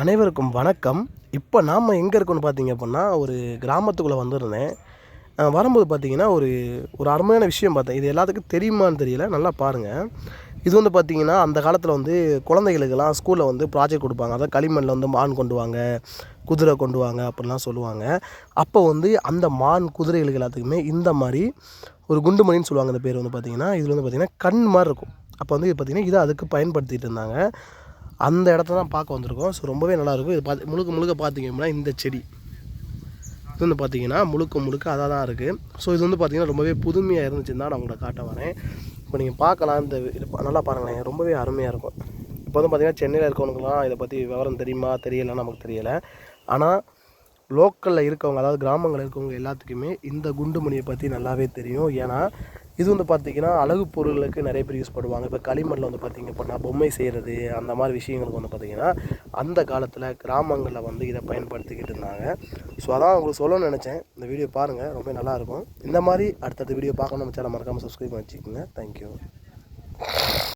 அனைவருக்கும் வணக்கம். இப்போ நாம் எங்கே இருக்கோம்னு பார்த்தீங்க அப்படின்னா ஒரு கிராமத்துக்குள்ளே வந்திருந்தேன். வரும்போது பார்த்தீங்கன்னா ஒரு ஒரு அருமையான விஷயம் பார்த்தேன். இது எல்லாத்துக்கும் தெரியுமான்னு தெரியல. நல்லா பாருங்கள் இது வந்து பார்த்திங்கன்னா அந்த காலத்தில் வந்து குழந்தைகளுக்கெல்லாம் ஸ்கூலில் வந்து ப்ராஜெக்ட் கொடுப்பாங்க. அதாவது களிமண்ணில் வந்து மான் கொண்டு வாங்க குதிரை கொண்டு வாங்க அப்படிலாம் சொல்லுவாங்க. அப்போ வந்து அந்த மான் குதிரைகளுக்கு எல்லாத்துக்குமே இந்த மாதிரி ஒரு குண்டுமணின்னு சொல்லுவாங்க. இந்த பேர் வந்து பார்த்திங்கன்னா இதில் வந்து பார்த்திங்கன்னா கண் மாதிரி இருக்கும். அப்போ வந்து இது பார்த்தீங்கன்னா இதை அதுக்கு பயன்படுத்திகிட்டு இருந்தாங்க. அந்த இடத்த தான் பார்க்க வந்திருக்கோம். ஸோ ரொம்பவே நல்லாயிருக்கும் இது பார்த்து முழுக்க முழுக்க பார்த்தீங்க அப்படின்னா இந்த செடி. இது வந்து பார்த்தீங்கன்னா முழுக்க முழுக்க அதாக தான் இருக்குது ஸோ இது வந்து பார்த்திங்கன்னா ரொம்பவே புதுமையாக இருந்துச்சுன்னு தான் நான் உங்களை காட்ட வரேன். இப்போ நீங்கள் பார்க்கலாம். இந்த நல்லா பாருங்களேன். ரொம்பவே அருமையாக இருக்கும். இப்போ வந்து பார்த்திங்கன்னா சென்னையில் இருக்கவனுக்குலாம் இதை பற்றி விவரம் தெரியுமா தெரியலைன்னா நமக்கு தெரியலை. ஆனால் லோக்கலில் இருக்கவங்க அதாவது கிராமங்களில் இருக்கவங்க எல்லாத்துக்குமே இந்த குண்டுமணியை பற்றி நல்லாவே தெரியும். ஏன்னா இது வந்து பார்த்திங்கன்னா அழகு பொருளுக்கு நிறைய பேர் யூஸ் பண்ணுவாங்க. இப்போ களிமண்ணில் வந்து பார்த்திங்க அப்படின்னா பொம்மை செய்கிறது அந்த மாதிரி விஷயங்களுக்கு வந்து பார்த்திங்கன்னா அந்த காலத்தில் கிராமங்களில் வந்து இதை பயன்படுத்திக்கிட்டு இருந்தாங்க. ஸோ அதான் உங்களுக்கு சொல்லணும்னு நினச்சேன். இந்த வீடியோ பாருங்கள் ரொம்ப நல்லாயிருக்கும் இந்த மாதிரி அடுத்தடுத்த வீடியோ பார்க்கணும் நம்ம சேனல் மறக்காமல் சப்ஸ்கிரைப் பண்ணி வச்சுக்கோங்க. தேங்க்யூ